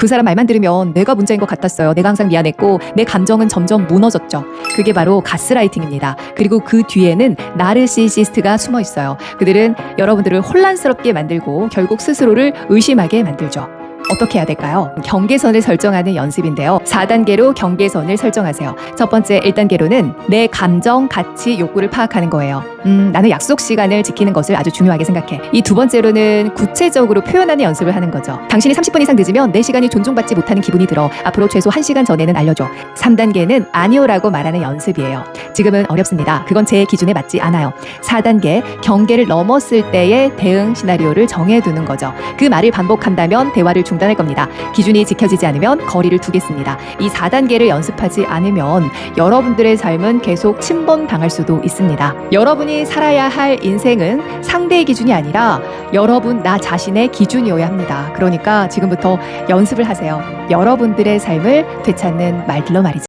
그 사람 말만 들으면 내가 문제인 것 같았어요. 내가 항상 미안했고 내 감정은 점점 무너졌죠. 그게 바로 가스라이팅입니다. 그리고 그 뒤에는 나르시시스트가 숨어 있어요. 그들은 여러분들을 혼란스럽게 만들고 결국 스스로를 의심하게 만들죠. 어떻게 해야 될까요? 경계선을 설정하는 연습인데요. 4단계로 경계선을 설정하세요. 첫 번째 1단계로는 내 감정, 가치, 욕구를 파악하는 거예요. 음, 나는 약속 시간을 지키는 것을 아주 중요하게 생각해. 이 두 번째로는 구체적으로 표현하는 연습을 하는 거죠. 당신이 30분 이상 늦으면 내 시간이 존중받지 못하는 기분이 들어. 앞으로 최소 1시간 전에는 알려줘. 3단계는 아니오라고 말하는 연습이에요. 지금은 어렵습니다. 그건 제 기준에 맞지 않아요. 4단계 경계를 넘었을 때의 대응 시나리오를 정해두는 거죠. 그 말을 반복한다면 대화를 중단 할 겁니다. 기준이 지켜지지 않으면 거리를 두겠습니다. 이 4단계를 연습하지 않으면 여러분들의 삶은 계속 침범당할 수도 있습니다. 여러분이 살아야 할 인생은 상대의 기준이 아니라 여러분 나 자신의 기준이어야 합니다. 그러니까 지금부터 연습을 하세요. 여러분들의 삶을 되찾는 말들로 말이죠.